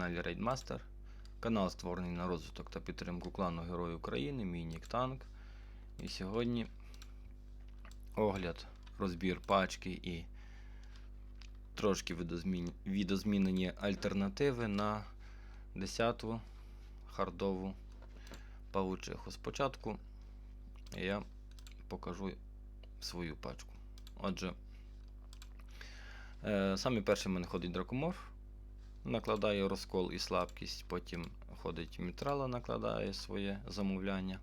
каналі Raidmaster. Канал створений на розвиток та підтримку клану Герой України, мій Танк. І сьогодні огляд, розбір пачки і трошки видозмін... відозмінені альтернативи на 10-ту хардову павучиху. Спочатку я покажу свою пачку. Отже, е, саме перший в мене ходить дракоморф, накладає розкол і слабкість, потім ходить мітрала, накладає своє замовляння,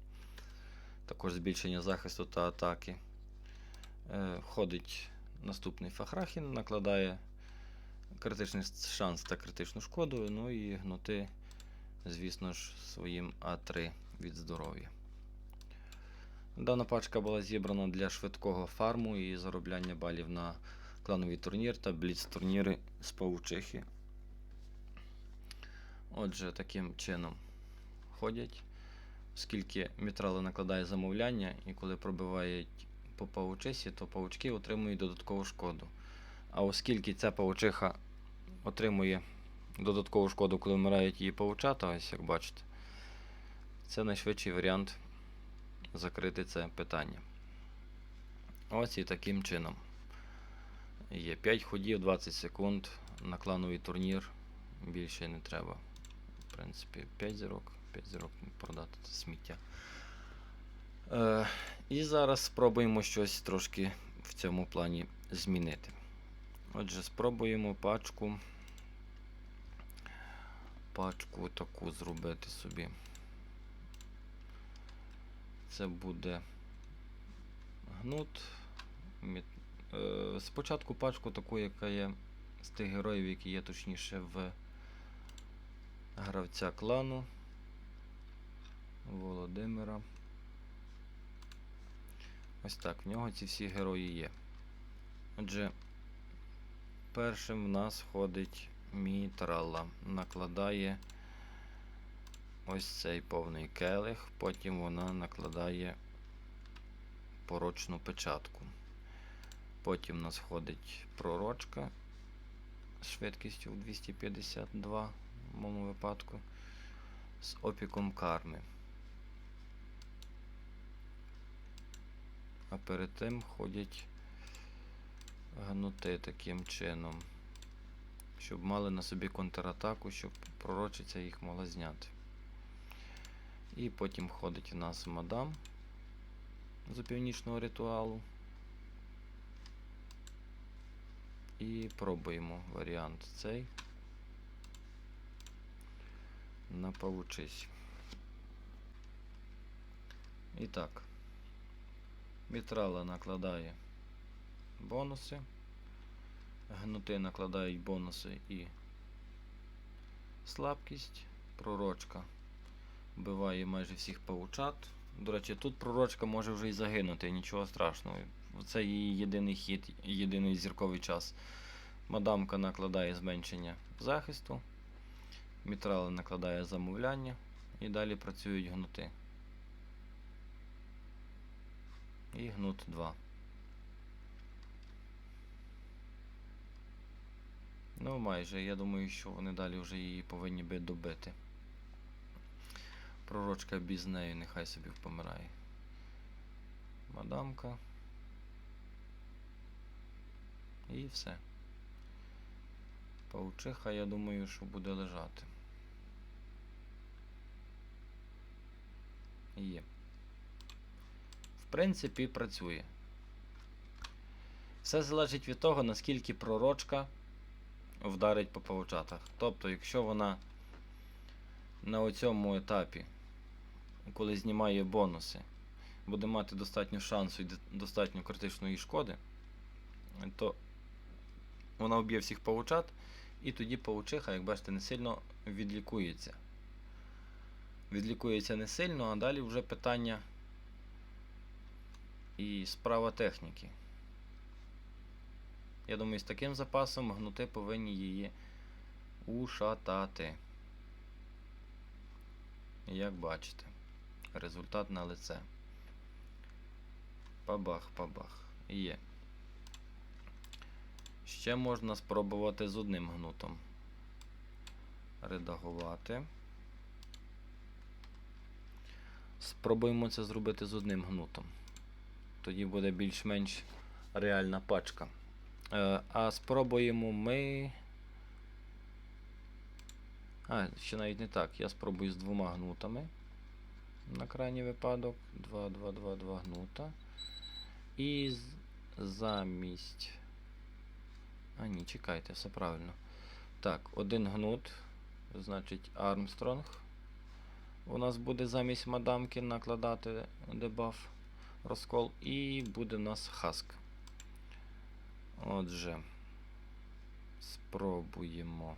також збільшення захисту та атаки. Е, ходить наступний Фахрахін, накладає критичний шанс та критичну шкоду, ну і гнути, звісно ж, своїм А3 від здоров'я. Дана пачка була зібрана для швидкого фарму і заробляння балів на клановий турнір та бліц-турніри з павучихи. Отже, таким чином ходять, оскільки мітрала накладає замовляння, і коли пробивають по павучихі, то павучки отримують додаткову шкоду. А оскільки ця павучиха отримує додаткову шкоду, коли вмирають її павучата, ось як бачите, це найшвидший варіант закрити це питання. Ось і таким чином. Є 5 ходів, 20 секунд на клановий турнір. Більше не треба. Принципі, 5 зірок. 5 зірок продати це сміття. Е, і зараз спробуємо щось трошки в цьому плані змінити. Отже, спробуємо пачку. Пачку таку зробити собі. Це буде гнут. Е, спочатку пачку таку, яка є з тих героїв, які є точніше в гравця клану Володимира. Ось так, в нього ці всі герої є. Отже, першим в нас ходить Мітрала. Накладає ось цей повний келих, потім вона накладає порочну печатку. Потім у нас ходить пророчка з швидкістю в 252 в моєму випадку з опіком карми. А перед тим ходять гнути таким чином, щоб мали на собі контратаку, щоб пророчиця їх могла зняти. І потім ходить у нас мадам з північного ритуалу. І пробуємо варіант цей на павучись. І так, Мітрала накладає бонуси, гнути накладають бонуси і слабкість, пророчка вбиває майже всіх павучат. До речі, тут пророчка може вже і загинути, нічого страшного. Це її єдиний хід, єдиний зірковий час. Мадамка накладає зменшення захисту, мітрала накладає замовляння і далі працюють гнути. І гнут 2. Ну, майже. Я думаю, що вони далі вже її повинні би добити. Пророчка без неї нехай собі помирає. Мадамка. І все. Паучиха, я думаю, що буде лежати. Є. В принципі, працює. Все залежить від того, наскільки пророчка вдарить по павучатах. Тобто, якщо вона на оцьому етапі, коли знімає бонуси, буде мати достатньо шансу і достатньо критичної шкоди, то вона вб'є всіх павучат, і тоді павучиха, як бачите, не сильно відлікується. Відлікується не сильно, а далі вже питання і справа техніки. Я думаю, з таким запасом гнути повинні її ушатати. Як бачите, результат на лице. Пабах, пабах. Є. Ще можна спробувати з одним гнутом. редагувати. Спробуємо це зробити з одним гнутом. Тоді буде більш-менш реальна пачка. Е, а спробуємо ми. А, ще навіть не так. Я спробую з двома гнутами. На крайній випадок. 2, 2, 2, 2 гнута. І з- замість. А, ні, чекайте, все правильно. Так, один гнут. Значить, Армстронг. У нас буде замість мадамки накладати дебаф розкол. І буде у нас хаск. Отже, спробуємо.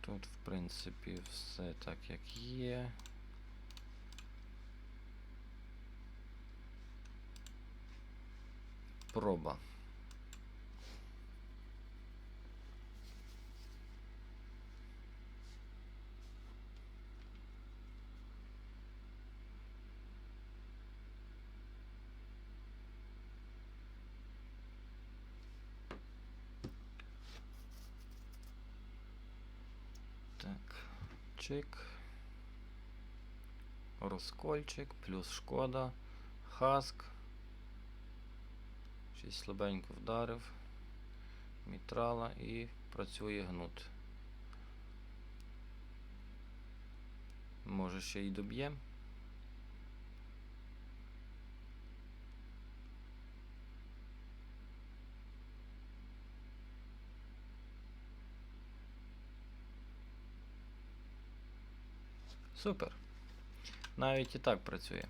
Тут, в принципі, все так, як є. Проба. Так, чик. Розкольчик, плюс шкода, хаск. Щось слабенько вдарив. Мітрала і працює гнут. Може ще й доб'є. Супер. Навіть і так працює.